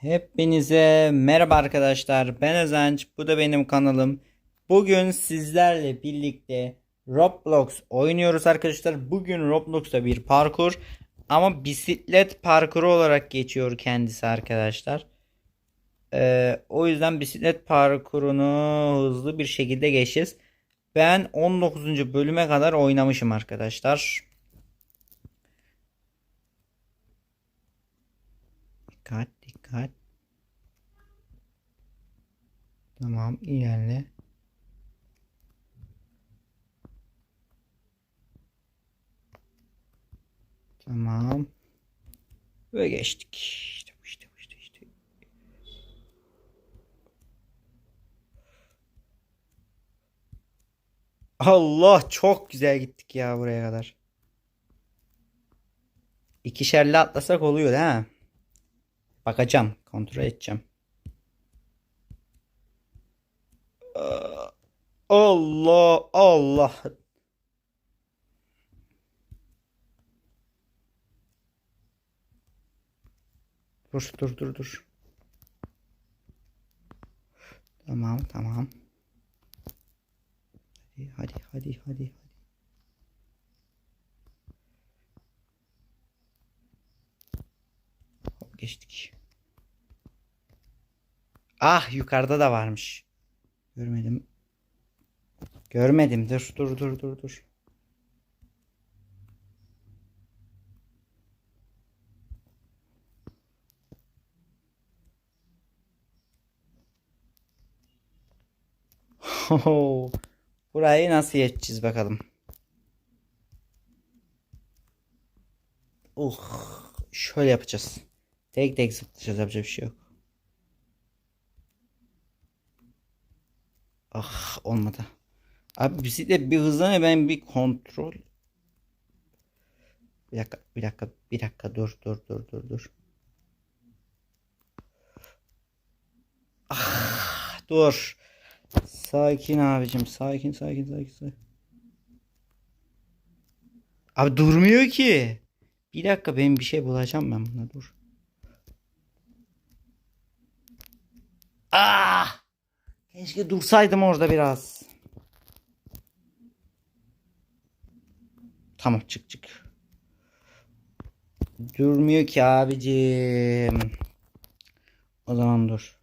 Hepinize merhaba arkadaşlar. Ben Özenç. Bu da benim kanalım. Bugün sizlerle birlikte Roblox oynuyoruz arkadaşlar. Bugün Roblox'ta bir parkur ama bisiklet parkuru olarak geçiyor kendisi arkadaşlar. Ee, o yüzden bisiklet parkurunu hızlı bir şekilde geçeceğiz. Ben 19. bölüme kadar oynamışım arkadaşlar. Dikkat dikkat. Tamam ilerle. Tamam. Ve geçtik. İşte işte işte işte. Allah çok güzel gittik ya buraya kadar. İkişerli atlasak oluyor mi? Bakacağım. Kontrol edeceğim. Aa, Allah Allah. Dur dur dur dur. Tamam tamam. Hadi hadi hadi hadi. Hop, geçtik. Ah yukarıda da varmış. Görmedim. Görmedim. Dur dur dur dur dur. Ho, Burayı nasıl geçeceğiz bakalım. Uh, şöyle yapacağız. Tek tek zıplayacağız yapacak bir şey yok. Ah olmadı. Abi bisiklet bir hızlanıyor ben bir kontrol. Bir dakika bir dakika bir dakika dur dur dur dur dur. Ah dur. Sakin abicim sakin sakin sakin sakin. Abi durmuyor ki. Bir dakika ben bir şey bulacağım ben buna dur. Ah! Keşke dursaydım orada biraz. Tamam çık çık. Durmuyor ki abicim. O zaman dur.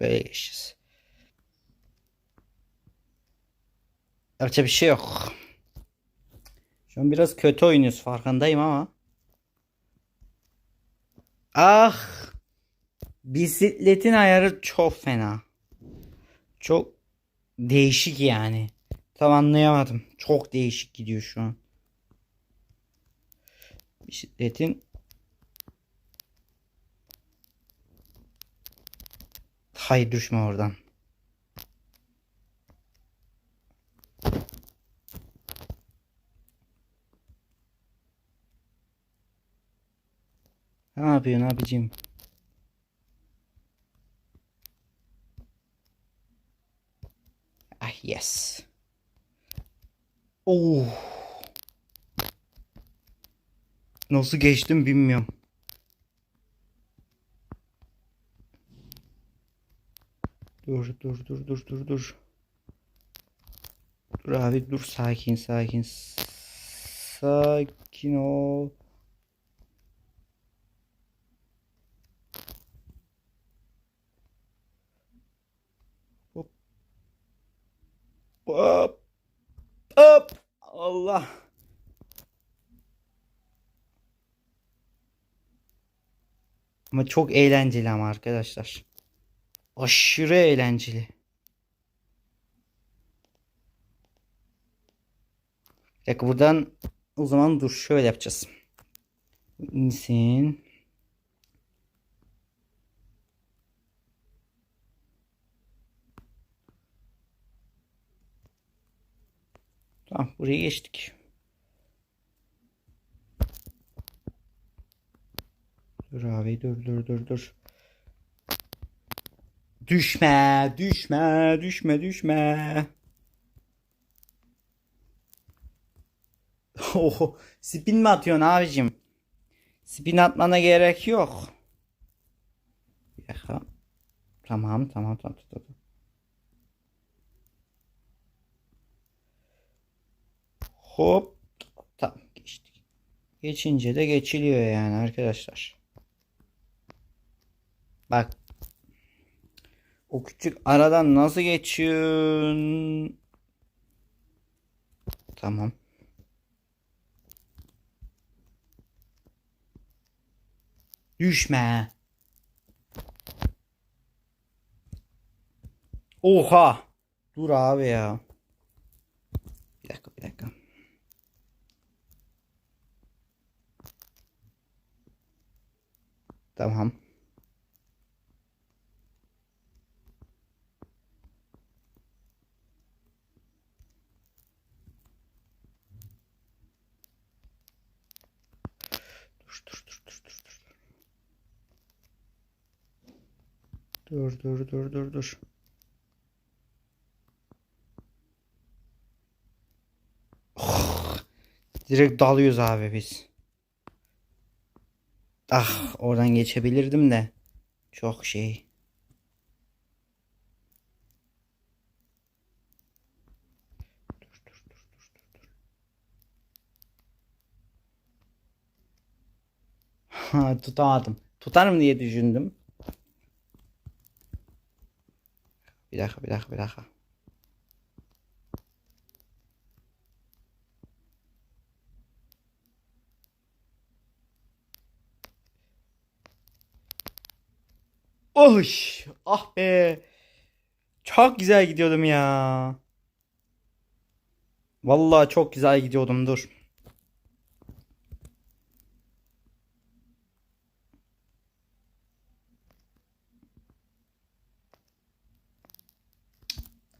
Böyle geçeceğiz. Bir şey yok. Şu an biraz kötü oynuyoruz farkındayım ama. Ah! Bisikletin ayarı çok fena. Çok değişik yani. Tam anlayamadım. Çok değişik gidiyor şu an. Bisikletin Hayır düşme oradan. Ne yapıyorsun abicim? Ah yes. Oh. Nasıl geçtim bilmiyorum. Dur dur dur dur dur dur. Dur abi dur sakin sakin. Sakin ol. Hop. Hop. Hop. Allah. Ama çok eğlenceli ama arkadaşlar. Aşırı eğlenceli. Bir dakika buradan o zaman dur şöyle yapacağız. İnsin. Tamam buraya geçtik. Dur abi dur dur dur dur. Düşme, düşme, düşme, düşme. Oh, spin mi atıyorsun abicim? Spin atmana gerek yok. Bir dakika. Tamam, tamam, tamam, tamam. Hop. Tamam, geçtik. Geçince de geçiliyor yani arkadaşlar. Bak. O küçük aradan nasıl geçiyorsun? Tamam. Düşme. Oha. Dur abi ya. Bir dakika bir dakika. Tamam. Dur dur dur dur dur dur. Dur dur dur dur dur. Oh, direkt dalıyoruz abi biz. Ah oradan geçebilirdim de. Çok şey. Tutamadım. Tutarım diye düşündüm. Bir dakika bir dakika bir dakika. Oy, ah be. Çok güzel gidiyordum ya. Vallahi çok güzel gidiyordum dur.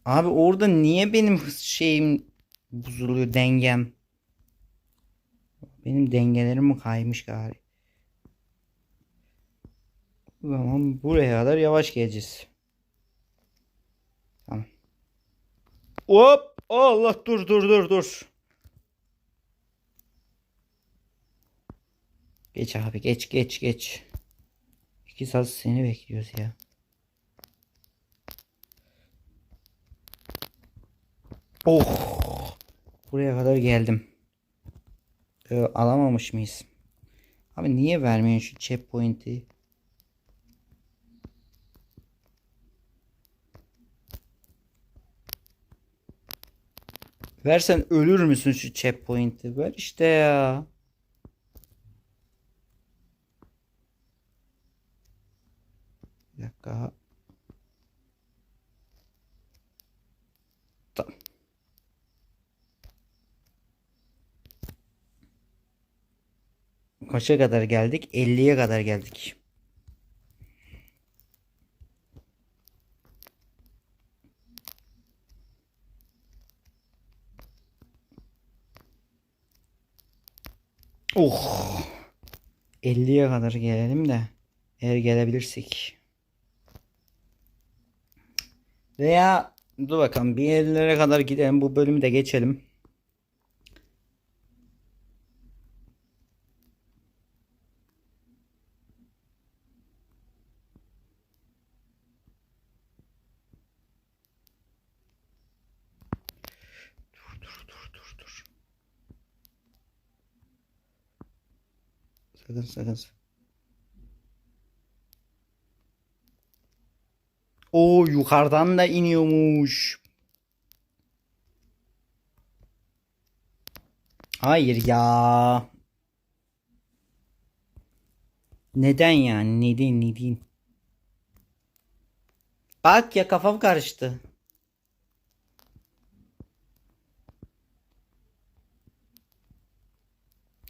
Abi orada niye benim şeyim bozuluyor dengem? Benim dengelerim mi kaymış gari? O zaman buraya kadar yavaş geleceğiz. Tamam. Hop! Allah dur dur dur dur. Geç abi geç geç geç. İki saat seni bekliyoruz ya. Oh! Buraya kadar geldim. Ee, alamamış mıyız? Abi niye vermiyorsun şu checkpoint'i? Versen ölür müsün şu checkpoint'i? Ver işte ya. Bir dakika. Kaça kadar geldik? 50'ye kadar geldik. Oh. 50'ye kadar gelelim de eğer gelebilirsek. Veya dur bakalım bir yerlere kadar gidelim bu bölümü de geçelim. Dur dur dur dur dur. Sakın sakın. O yukarıdan da iniyormuş. Hayır ya. Neden yani? Neden neden? Bak ya kafam karıştı.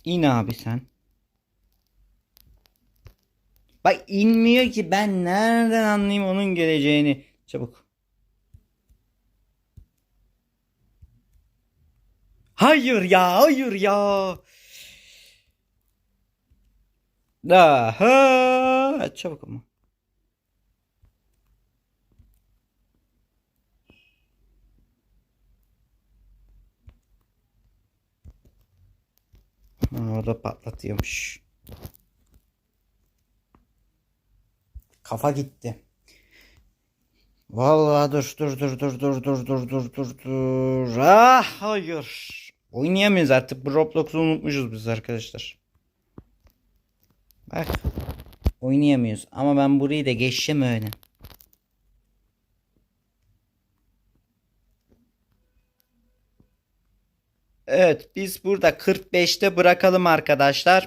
İn abi sen. Bak inmiyor ki ben nereden anlayayım onun geleceğini. Çabuk. Hayır ya hayır ya. Daha çabuk ama. Orada patlatıyormuş. Kafa gitti. Vallahi dur dur dur dur dur dur dur dur dur dur. Ah hayır. Oynayamıyoruz artık. Bu Roblox'u unutmuşuz biz arkadaşlar. Bak. Oynayamıyoruz. Ama ben burayı da geçeceğim öyle. Evet biz burada 45'te bırakalım arkadaşlar.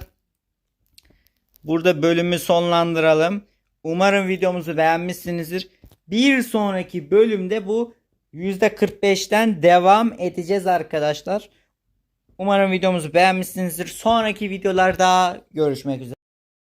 Burada bölümü sonlandıralım. Umarım videomuzu beğenmişsinizdir. Bir sonraki bölümde bu %45'ten devam edeceğiz arkadaşlar. Umarım videomuzu beğenmişsinizdir. Sonraki videolarda görüşmek üzere.